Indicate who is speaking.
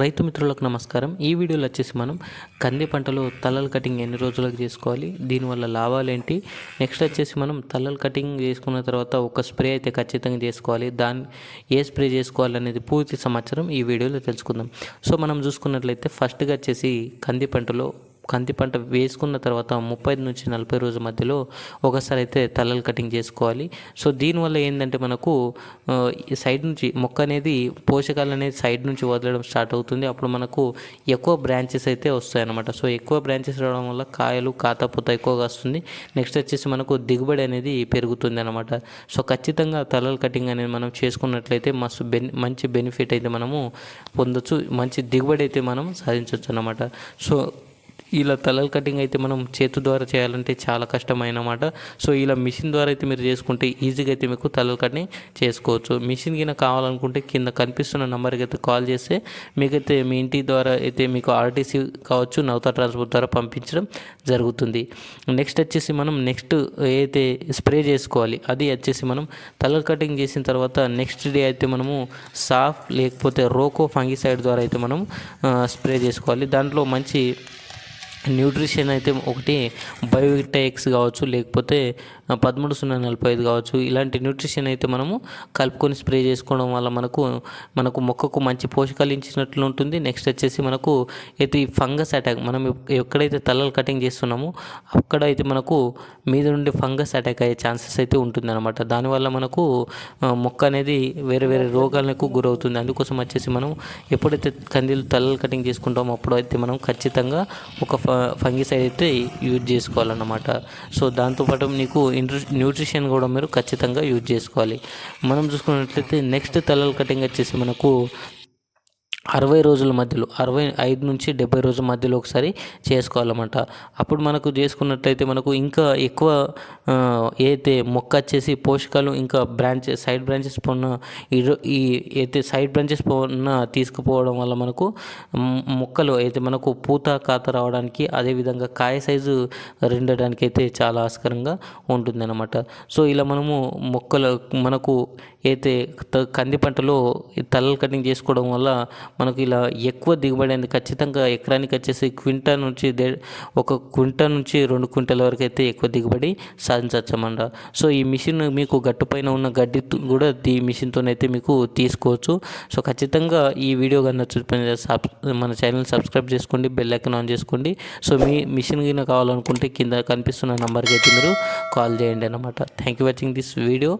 Speaker 1: రైతు మిత్రులకు నమస్కారం. ఈ వీడియోలో వచ్చేసి మనం కంది పంటలో తలలు కటింగ్ ఎన్ని రోజులకు చేసుకోవాలి? దీనివల్ల లాభాలు ఏంటి? నెక్స్ట్ వచ్చేసి మనం తలలు కటింగ్ చేసుకున్న తర్వాత ఒక స్ప్రే అయితే ఖచ్చితంగా చేసుకోవాలి. దాన్ని ఏ స్ప్రే చేసుకోవాలి అనేది పూర్తి సమాచారం ఈ వీడియోలో తెలుసుకుందాం. సో మనం చూసుకున్నట్లయితే ఫస్ట్గా వచ్చేసి కంది పంటలో కంది పంట వేసుకున్న తర్వాత ముప్పై నుంచి నలభై రోజుల మధ్యలో ఒకసారి అయితే తలలు కటింగ్ చేసుకోవాలి. సో దీనివల్ల ఏంటంటే మనకు ఈ సైడ్ నుంచి మొక్క అనేది పోషకాలు అనేది సైడ్ నుంచి వదలడం స్టార్ట్ అవుతుంది. అప్పుడు మనకు ఎక్కువ బ్రాంచెస్ అయితే వస్తాయన్నమాట. సో ఎక్కువ బ్రాంచెస్ రావడం వల్ల కాయలు కాతపూత ఎక్కువగా వస్తుంది. నెక్స్ట్ వచ్చేసి మనకు దిగుబడి అనేది పెరుగుతుంది అనమాట సో ఖచ్చితంగా తలల కటింగ్ అనేది మనం చేసుకున్నట్లయితే మస్తు బెన్ మంచి బెనిఫిట్ అయితే మనము పొందొచ్చు. మంచి దిగుబడి అయితే మనం సాధించవచ్చు అనమాట సో ఇలా తలల కటింగ్ అయితే మనం చేతి ద్వారా చేయాలంటే చాలా కష్టమైనమాట. సో ఇలా మిషన్ ద్వారా అయితే మీరు చేసుకుంటే ఈజీగా అయితే మీకు తలల కటింగ్ చేసుకోవచ్చు. మిషన్ కింద కావాలనుకుంటే కింద కనిపిస్తున్న నెంబర్కి అయితే కాల్ చేస్తే మీకైతే మీ ఇంటి ద్వారా అయితే మీకు ఆర్టీసీ కావచ్చు నౌతా ట్రాన్స్పోర్ట్ ద్వారా పంపించడం జరుగుతుంది. నెక్స్ట్ వచ్చేసి మనం నెక్స్ట్ అయితే స్ప్రే చేసుకోవాలి అది వచ్చేసి మనం తలల కటింగ్ చేసిన తర్వాత నెక్స్ట్ డే అయితే మనము సాఫ్ లేకపోతే రోకో ఫంగిసైడ్ ద్వారా అయితే మనం స్ప్రే చేసుకోవాలి. దాంట్లో మంచి న్యూట్రిషన్ అయితే ఒకటి బయోటెక్స్ కావచ్చు లేకపోతే పదమూడు సున్నా నలభై ఐదు కావచ్చు. ఇలాంటి న్యూట్రిషన్ అయితే మనము కలుపుకొని స్ప్రే చేసుకోవడం వల్ల మనకు మనకు మొక్కకు మంచి పోషకాలు ఇచ్చినట్లు ఉంటుంది. నెక్స్ట్ వచ్చేసి మనకు అయితే ఈ ఫంగస్ అటాక్ మనం ఎక్కడైతే తలలు కటింగ్ చేస్తున్నామో అక్కడ అయితే మనకు మీద నుండి ఫంగస్ అటాక్ అయ్యే ఛాన్సెస్ అయితే ఉంటుంది అనమాట దానివల్ల మనకు మొక్క అనేది వేరే వేరే రోగాలకు గురవుతుంది. అందుకోసం వచ్చేసి మనం ఎప్పుడైతే కందిలు తలలు కటింగ్ చేసుకుంటామో అప్పుడైతే మనం ఖచ్చితంగా ఒక ఫంగిసైడ్ అయితే యూజ్ చేసుకోవాలన్నమాట. సో దాంతోపాటు నీకు ఇంట్రు న్యూట్రిషన్ కూడా మీరు ఖచ్చితంగా యూజ్ చేసుకోవాలి. మనం చూసుకున్నట్లయితే నెక్స్ట్ తలల కటింగ్ వచ్చేసి మనకు అరవై రోజుల మధ్యలో అరవై ఐదు నుంచి డెబ్బై రోజుల మధ్యలో ఒకసారి చేసుకోవాలన్నమాట. అప్పుడు మనకు చేసుకున్నట్టయితే మనకు ఇంకా ఎక్కువ ఏదైతే మొక్క వచ్చేసి పోషకాలు ఇంకా బ్రాంచెస్ సైడ్ బ్రాంచెస్ పోన్న ఈ ఈ అయితే సైడ్ బ్రాంచెస్ పోన్న తీసుకుపోవడం వల్ల మనకు మొక్కలు అయితే మనకు పూత కాత రావడానికి అదేవిధంగా కాయ సైజు రెండడానికి అయితే చాలా ఆస్కరంగా ఉంటుందన్నమాట. సో ఇలా మనము మొక్కలు మనకు అయితే కంది పంటలో తలలు కటింగ్ చేసుకోవడం వల్ల మనకు ఇలా ఎక్కువ దిగుబడి అనేది ఖచ్చితంగా ఎకరానికి వచ్చేసి క్వింటా నుంచి ఒక క్వింటా నుంచి రెండు క్వింటల వరకు అయితే ఎక్కువ దిగుబడి సాధించవచ్చమంట. సో ఈ మిషన్ మీకు గట్టుపైన ఉన్న గడ్డి కూడా ఈ మిషన్తోనైతే మీకు తీసుకోవచ్చు. సో ఖచ్చితంగా ఈ వీడియో కానీ సబ్ మన ఛానల్ సబ్స్క్రైబ్ చేసుకోండి బెల్ ఐకాన్ ఆన్ చేసుకోండి. సో మీ మిషన్ కింద కావాలనుకుంటే కింద కనిపిస్తున్న నెంబర్కి అయితే మీరు కాల్ చేయండి అన్నమాట. Thank you watching this video.